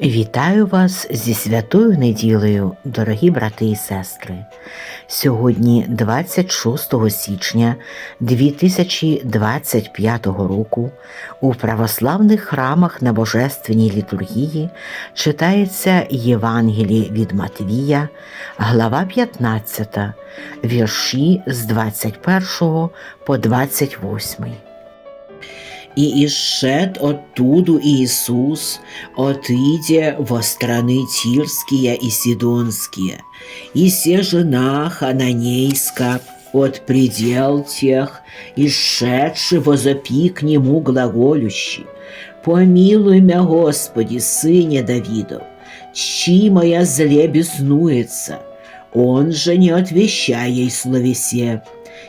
Вітаю вас зі святою неділею, дорогі брати і сестри. Сьогодні, 26 січня 2025 року, у православних храмах на Божественній літургії читається Євангеліє від Матвія, глава 15, вірші з 21 по 28. И исшед оттуду Иисус, отыдя во страны Тирские и Сидонские, и се жена Хананейска от предел тех, исшедший возопи к нему глаголющий, «Помилуй мя, Господи, сыне Давидов, чи моя зле беснуется». Он же не отвещая ей словесе,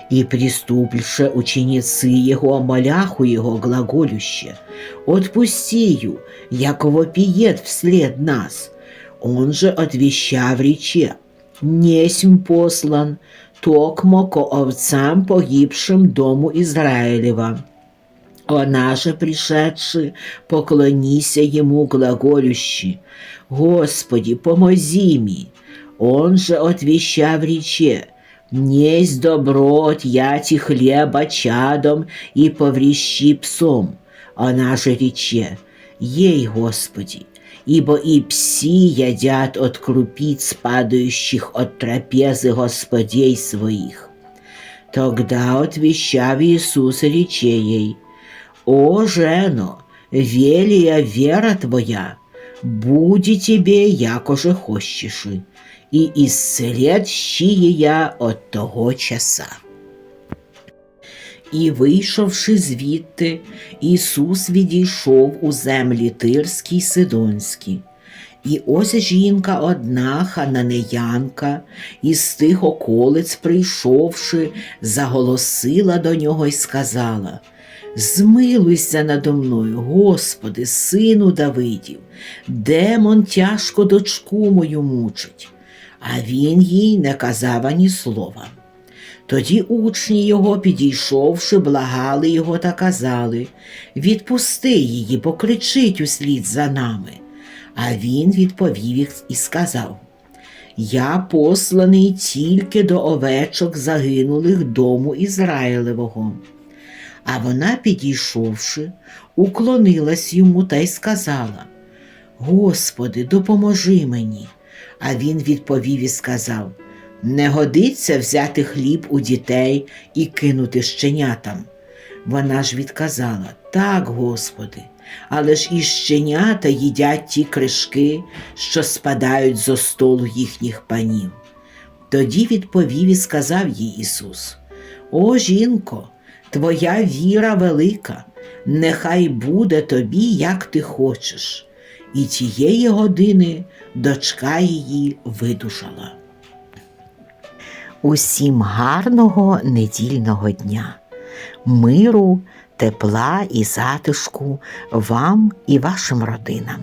и приступивши ученицы его, моляху его глаголюще, «Отпусти яко вопиет вслед нас». Он же отвещав рече, «Несмь послан, токмо ко овцам погибшим дому Израилева». Она же, пришедши, поклонися ему глаголющий, «Господи, помози ми!» Он же отвещав рече, «Несть добро яти хлеба чадом и поврещи псом». Она же рече, «Ей, Господи, ибо и пси едят от крупиц, падающих от трапезы Господей своих». Тогда отвещав Иисус рече ей, «О, жено, велия вера твоя, буди тебе, якоже хочеши» і ісслед щіє я от того часа. І, вийшовши звідти, Ісус відійшов у землі Тирські й Сидонські. І ось жінка одна, хананеянка, із тих околиць, прийшовши, заголосила до нього й сказала Змилуйся надо мною, Господи, сину Давидів, демон тяжко дочку мою мучить а він їй не казав ані слова. Тоді учні його, підійшовши, благали його та казали Відпусти її, бо кричить услід за нами. А він відповів їх і сказав Я посланий тільки до овечок загинулих дому Ізраїлевого. А вона, підійшовши, уклонилась йому та й сказала Господи, допоможи мені. А він відповів і сказав Не годиться взяти хліб у дітей і кинути щенятам. Вона ж відказала Так, Господи, але ж і щенята їдять ті кришки, що спадають зо столу їхніх панів. Тоді відповів і сказав їй Ісус: О жінко, твоя віра велика, нехай буде тобі, як ти хочеш і тієї години дочка її видужала. Усім гарного недільного дня, миру, тепла і затишку вам і вашим родинам.